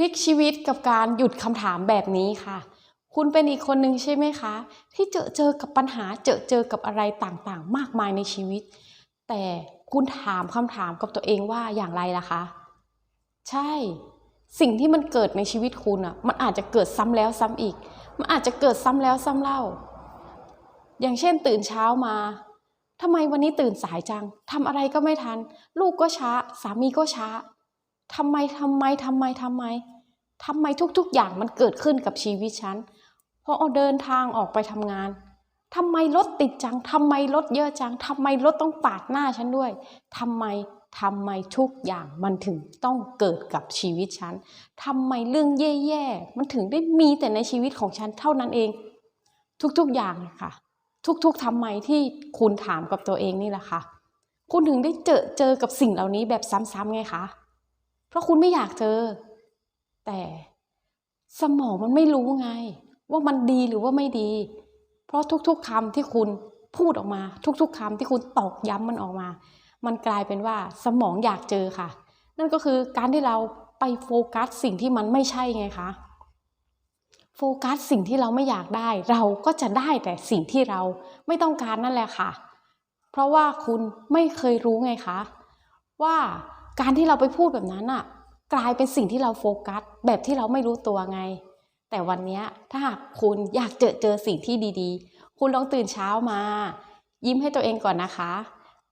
ลิกชีวิตกับการหยุดคำถามแบบนี้ค่ะ คุณเป็นอีกคนหนึ่งใช่ไหมคะ ที่เจอเจอกับปัญหาเจอเจอกับอะไรต่างๆ มากมายในชีวิต แต่คุณถามคำถามกับตัวเองว่าอย่างไรล่ะคะ ใช่ สิ่งที่มันเกิดในชีวิตคุณอะ มันอาจจะเกิดซ้ำแล้วซ้ำอีก มันอาจจะเกิดซ้ำแล้วซ้ำเล่า อย่างเช่นตื่นเช้ามาทำไมวันนี้ตื่นสายจังทำอะไรก็ไม่ทัน ลูกก็ช้า สามีก็ช้า ทำไมทำไมทำไมทำไมทำไมทุกๆอย่างมันเกิดขึ้นกับชีวิตฉันพอเอาเดินทางออกไปทำงานทำไมรถติดจังทำไมรถเยอะจังทำไมรถต้องปาดหน้าฉันด้วยทำไมทำไมทุกอย่างมันถึงต้องเกิดกับชีวิตฉันทำไมเรื่องแย่ๆมันถึงได้มีแต่ในชีวิตของฉันเท่านั้นเอง ทุกๆอย่างค่ะ ทุกๆทำไมที่คุณถามกับตัวเองนี่แหละค่ะ คุณถึงได้เจอเจอกับสิ่งเหล่านี้แบบซ้ำๆไงคะ เพราะคุณไม่อยากเจอ แต่สมองมันไม่รู้ไง ว่ามันดีหรือว่าไม่ดี เพราะทุกๆคำที่คุณพูดออกมา ทุกๆคำที่คุณตอกย้ำมันออกมา มันกลายเป็นว่าสมองอยากเจอค่ะ นั่นก็คือการที่เราไปโฟกัสสิ่งที่มันไม่ใช่ไงคะโฟกัสสิ่งที่เราไม่อยากได้ เราก็จะได้แต่สิ่งที่เราไม่ต้องการนั่นแหละค่ะ เพราะว่าคุณไม่เคยรู้ไงคะ ว่า การที่เราไปพูดแบบนั้นอะ กลายเป็นสิ่งที่เราโฟกัส แบบที่เราไม่รู้ตัวไง แต่วันนี้ถ้าหากคุณอยากเจอเจอสิ่งที่ดีๆ คุณลองตื่นเช้ามา ยิ้มให้ตัวเองก่อนนะคะ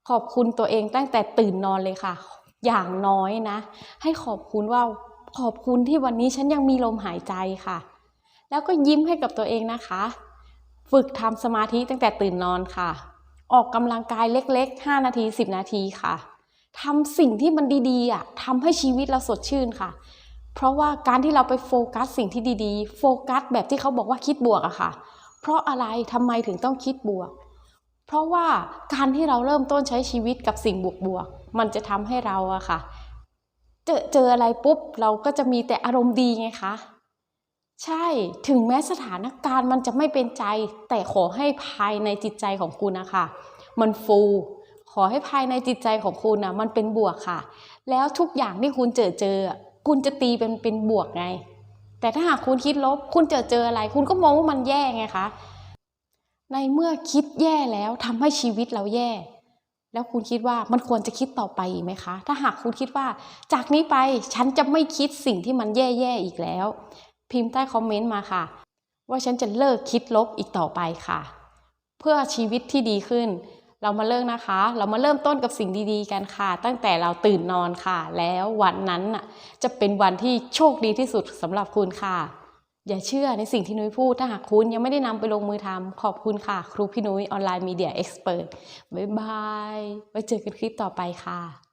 ขอบคุณตัวเองตั้งแต่ตื่นนอนเลยค่ะ อย่างน้อยนะ ให้ขอบคุณว่าขอบคุณที่วันนี้ฉันยังมีลมหายใจค่ะ แล้วก็ยิ้มให้กับตัวเองนะคะ ฝึกทำสมาธิตั้งแต่ตื่นนอนค่ะ ออกกำลังกายเล็กๆ 5 นาที 10 นาทีค่ะ ทำสิ่งที่มันดีๆอะทำให้ชีวิตเราสดชื่นค่ะ เพราะว่าการที่เราไปโฟกัสสิ่งที่ดีๆ โฟกัสแบบที่เขาบอกว่าคิดบวกอะค่ะ เพราะอะไรทำไมถึงต้องคิดบวก เพราะว่าการที่เราเริ่มต้นใช้ชีวิตกับสิ่งบวกๆมันจะทำให้เราอะค่ะ เจอเจออะไรปุ๊บเราก็จะมีแต่อารมณ์ดีไงคะใช่ ถึงแม้สถานการณ์มันจะไม่เป็นใจ แต่ขอให้ภายในจิตใจของคุณนะคะ มันฟู ขอให้ภายในจิตใจของคุณนะมันเป็นบวกค่ะ แล้วทุกอย่างที่คุณเจอเจอ คุณจะตีเป็นเป็นบวกไง แต่ถ้าหากคุณคิดลบ คุณเจอเจออะไร คุณก็มองว่ามันแย่ไงคะ ในเมื่อคิดแย่แล้วทำให้ชีวิตเราแย่ แล้วคุณคิดว่ามันควรจะคิดต่อไปอีกไหมคะ ถ้าหากคุณคิดว่า จากนี้ไปฉันจะไม่คิดสิ่งที่มันแย่ๆอีกแล้ว พิมพ์ใต้คอมเมนต์มาค่ะ ว่าฉันจะเลิกคิดลบอีกต่อไปค่ะ เพื่อชีวิตที่ดีขึ้น เรามาเลิกนะคะ เรามาเริ่มต้นกับสิ่งดีๆ กันค่ะ ตั้งแต่เราตื่นนอนค่ะ แล้ววันนั้นน่ะจะเป็นวันที่โชคดีที่สุดสำหรับคุณค่ะ อย่าเชื่อในสิ่งที่นุ้ยพูด ถ้าหากคุณยังไม่ได้นำไปลงมือทำขอบคุณค่ะ ครูพี่นุ้ยออนไลน์มีเดียเอ็กซ์เพรสบ๊ายบาย ไว้เจอกันคลิปต่อไปค่ะ